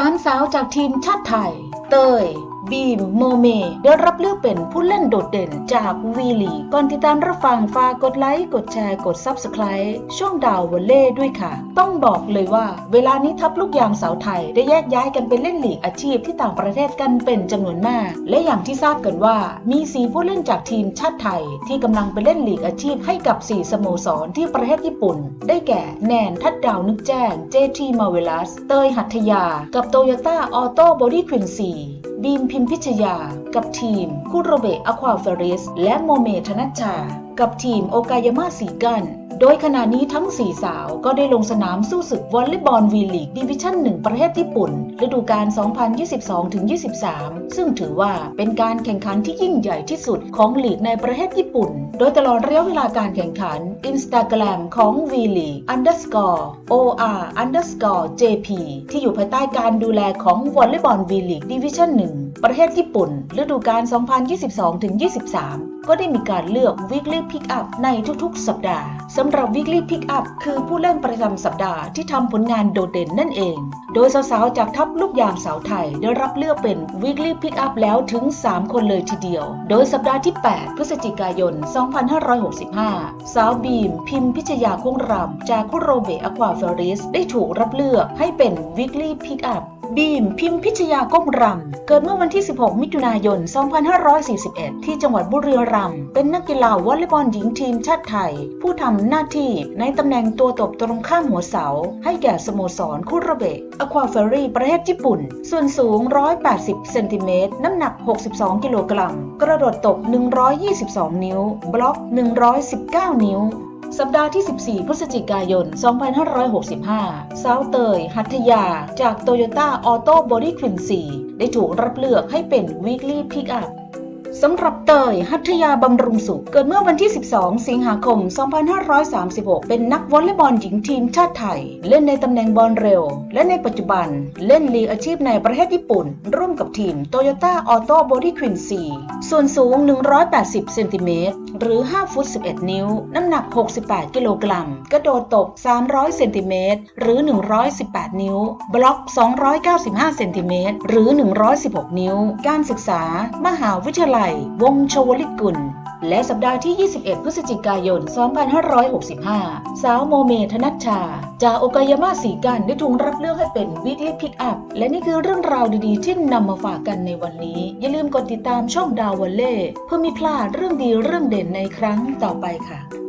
สามสาวจากทีมชาติไทย เตย บีมโมเม ได้รับเลือกเป็นผู้เล่นโดดเด่นจากวีลีก่อนติดตามรับฟังฝากกดไลค์ กดแชร์ กด Subscribe ช่องดาววอลเล่ด้วยค่ะ ต้องบอกเลยว่า เวลานี้ทัพลูกยางสาวไทยได้แยกย้ายกันไปเล่นลีกอาชีพที่ต่างประเทศกันเป็นจำนวนมาก และอย่างที่ทราบกันว่า มีสีผู้เล่นจากทีมชาติไทย ที่กำลังไปเล่นลีกอาชีพให้กับสีสโมสรที่ประเทศญี่ปุ่น ได้แก่แนนทัดดาวนึกแจ้ง JT m a r v e l o u s เตยหัตถยา กับโตโยต้าออโต้บอดี้ควินซี บีมพิมพิชยา กับทีมคุโรเบะอควาเฟริส และโมเมธนัชชา กับทีมโอกายาม่าสีกัน โดยขณะนี้ทั้ง 4 สาวก็ได้ลงสนามสู้ศึกวอลเลย์บอลวีลีกดิวิชั่น 1 ประเทศญี่ปุ่น ฤดูกาล 2022-23 ซึ่งถือว่าเป็นการแข่งขันที่ยิ่งใหญ่ที่สุดของลีกในประเทศญี่ปุ่น โดยตลอดระยะเวลาการแข่งขัน Instagram ของ v l e a underscore or underscore jp ที่อยู่ภายใต้การดูแลของวอลเลย์บอลวีลีกดิวิชั่น 1 ประเทศญี่ปุ่น ฤดูกาล 2022-23 ก็ได้มีการเลือก weekly pick up ในทุกๆ สัปดาห์สำหรับ weekly pick up คือผู้เล่นประจำสัปดาห์ที่ทำผลงานโดดเด่นนั่นเอง โดยสาวๆ จากทัพลูกยางสาวไทยได้รับเลือกเป็น weekly pick up แล้วถึง 3 คนเลยทีเดียว โดยสัปดาห์ที่ 8 พฤศจิกายน 2565 สาวบีม พิมพิชยาคงรำจากคุโรเบะอควาเฟริสได้ถูกรับเลือกให้เป็น weekly pick up บีม พิมพิชยาก้มรำ เกิดเมื่อวันที่ 16 มิถุนายน 2541 ที่จังหวัดบุรีรัมย์ เป็นนักกีฬาวอลเลย์บอลหญิงทีมชาติไทย ผู้ทำหน้าที่ในตำแหน่งตัวตบตรงข้ามหัวเสา ให้แก่สโมสรคุระเบะอควาเฟอรี่ ประเทศญี่ปุ่น ส่วนสูง 180 เซนติเมตร น้ำหนัก 62 กิโลกรัม กระโดดตบ 122 นิ้ว บล็อก 119 นิ้ว สัปดาห์ที่ 14 พฤศจิกายน 2565 สาวเตย หัตถยา จากโตโยต้าออโต้บอดี้ควินซีได้ถูกรับเลือกให้เป็น Weekly Pickup สำหรับเตยหัตยาบำรุงสุข เกิดเมื่อวันที่ 12 สิงหาคม 2536 เป็นนักวอลเลย์บอลหญิงทีมชาติไทย เล่นในตำแหน่งบอลเร็ว และในปัจจุบันเล่นลีกอาชีพในประเทศญี่ปุ่น ร่วมกับทีม Toyota Auto Body Queen C ส่วนสูง 180 เซนติเมตรหรือ 5 ฟุต 11 นิ้ว น้ำหนัก 68 กิโลกรัม กระโดดตบ 300 เซนติเมตรหรือ 118 นิ้ว บล็อก 295 เซนติเมตรหรือ 116 นิ้ว การศึกษามหาวิทยาลัยวงโชวลิกุล และสัปดาห์ที่ 21 พฤศจิกายน 2565 สาวโมเมธนัชชา จากโอกายาม่าสีกันได้ถูกรับเลือกให้เป็นวิกฤตพิกอัพ และนี่คือเรื่องราวดีๆ ที่นำมาฝากกันในวันนี้ อย่าลืมกดติดตามช่องดาววอลเล่เพื่อมีพลาดเรื่องดีเรื่องเด่นในครั้งต่อไปค่ะ